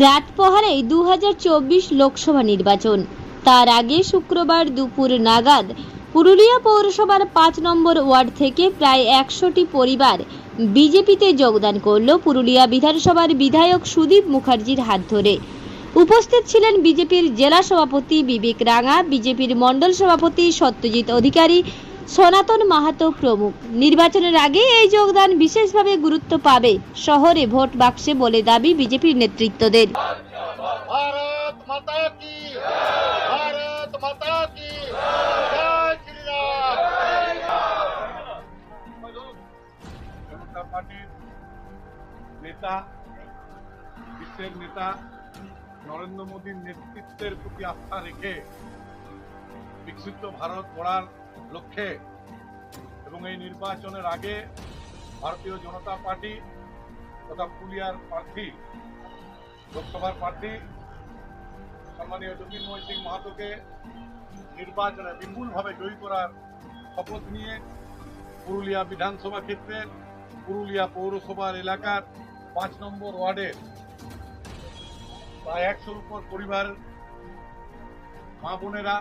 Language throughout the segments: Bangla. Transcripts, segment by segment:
রাত পহারেই দু লোকসভা নির্বাচন। তার আগে শুক্রবার দুপুর নাগাদ পুরুলিয়া পৌরসভার পাঁচ নম্বর ওয়ার্ড থেকে প্রায় একশোটি পরিবার বিজেপিতে যোগদান করল পুরুলিয়া বিধানসভার বিধায়ক সুদীপ মুখার্জির হাত ধরে। উপস্থিত ছিলেন বিজেপির জেলা সভাপতি বিবেক রাঙা, বিজেপির মণ্ডল সভাপতি সত্যজিৎ অধিকারী সনাতন মাহাতো প্রমুখ। নির্বাচনের আগে এই যোগদান বিশেষভাবে গুরুত্ব পাবে শহরে ভোট বাক্সে বলে দাবি বিজেপির নেতৃত্বদের। নরেন্দ্র মোদীর নেতৃত্বের প্রতি আস্থা রেখে বিকশিত ভারত গড়ার লক্ষ্যে। এবং এই নির্বাচনের আগে ভারতীয় জনতা পার্টি তথা পুরুলিয়ার প্রার্থী, লোকসভার প্রার্থী সম্মানীয় জ্যোতির্ময় সিং মাহাতোকে নির্বাচনে বিপুলভাবে জয়ী করার শপথ নিয়ে পুরুলিয়া বিধানসভা ক্ষেত্রের পুরুলিয়া পৌরসভার এলাকার পাঁচ নম্বর ওয়ার্ডের প্রায় একশোর উপর পরিবার মা বোনেরা,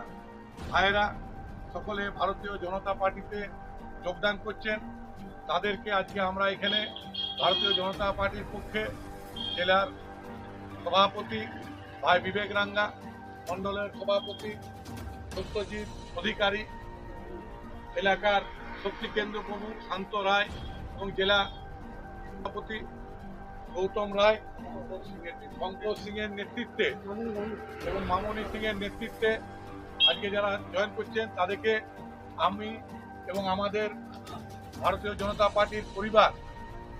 ভাইয়েরা সকলে ভারতীয় জনতা পার্টিতে যোগদান করছেন। তাদেরকে আজকে আমরা এখানে ভারতীয় জনতা পার্টির পক্ষে জেলার সভাপতি ভাই বিবেক রাঙ্গা, মণ্ডলের সভাপতি সত্যজিৎ অধিকারী, এলাকার শক্তি কেন্দ্র প্রমুখ শান্ত রায় এবং জেলা সভাপতি গৌতম রায় শঙ্কর সিং এর নেতৃত্বে এবং মামনি সিং এর নেতৃত্বে আজকে যারা জয়েন করছেন তাদেরকে আমি এবং আমাদের ভারতীয় জনতা পার্টির পরিবার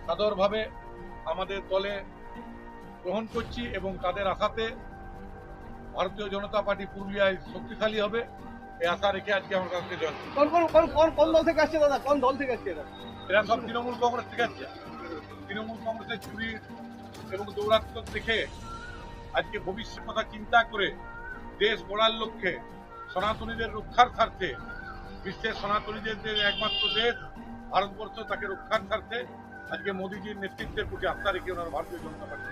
সাদরভাবে আমাদের দলে গ্রহণ করছি এবং তাদের আশাতে ভারতীয় জনতা পার্টি পুরুলিয়ায় শক্তিশালী হবে। এই আশা রেখে আজকে আমার কাছে জয়েন করছি। কোন কোন কোন কোন কোন দল থেকে আসছে দাদা? কোন দল থেকে আসছে এরা এরা সব তৃণমূল কংগ্রেস থেকে আছে তৃণমূল কংগ্রেসের চুরি এবং দৌরাত্ম দেখে আজকে ভবিষ্যৎ কথা চিন্তা করে দেশ গড়ার লক্ষ্যে সনাতনীদের রক্ষার স্বার্থে বিশ্বের সনাতনীদের যে একমাত্র দেশ ভারতবর্ষ তাকে রক্ষার স্বার্থে আজকে মোদীজির নেতৃত্বের প্রতি আস্থা রেখে ওনারা ভারতীয় জনতা পার্টি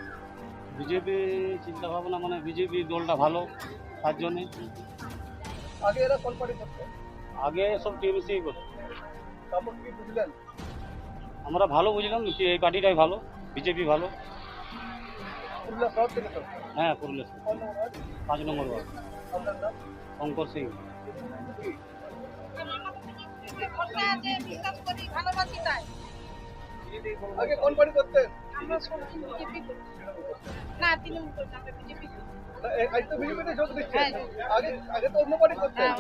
বিজেপি চিন্তা ভাবনা মানে বিজেপি দলটা ভালো তার জন্যে। আগে এরা কোন পার্টি করতো? আগে সব টিএমসি করতো। তারপর কি বুঝলেন? আমরা ভালো বুঝলাম কি এই পার্টিটাই ভালো বিজেপি ভালো। পুরুলিয়া শহর থেকে হ্যাঁ পুরুলিয়া পাঁচ নম্বর ওয়ার্ড। শঙ্কর সিং। ভরসা আছে বিশ্বাস করি ভালোবাসি তাই আগে কোন পার্টি করতেন? আমরা সব বিজেপি। না তৃণমূল করি আমরা বিজেপি আজ তো বিজেপিতে যোগ দিচ্ছেন। হ্যাঁ। আগে আগে তো অন্য পার্টি করতেন। হ্যাঁ।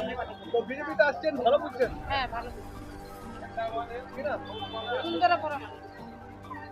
তো বিজেপিতে আসছেন ভালো বুঝছেন হ্যাঁ ভালো। সুন্দর পরামর্শ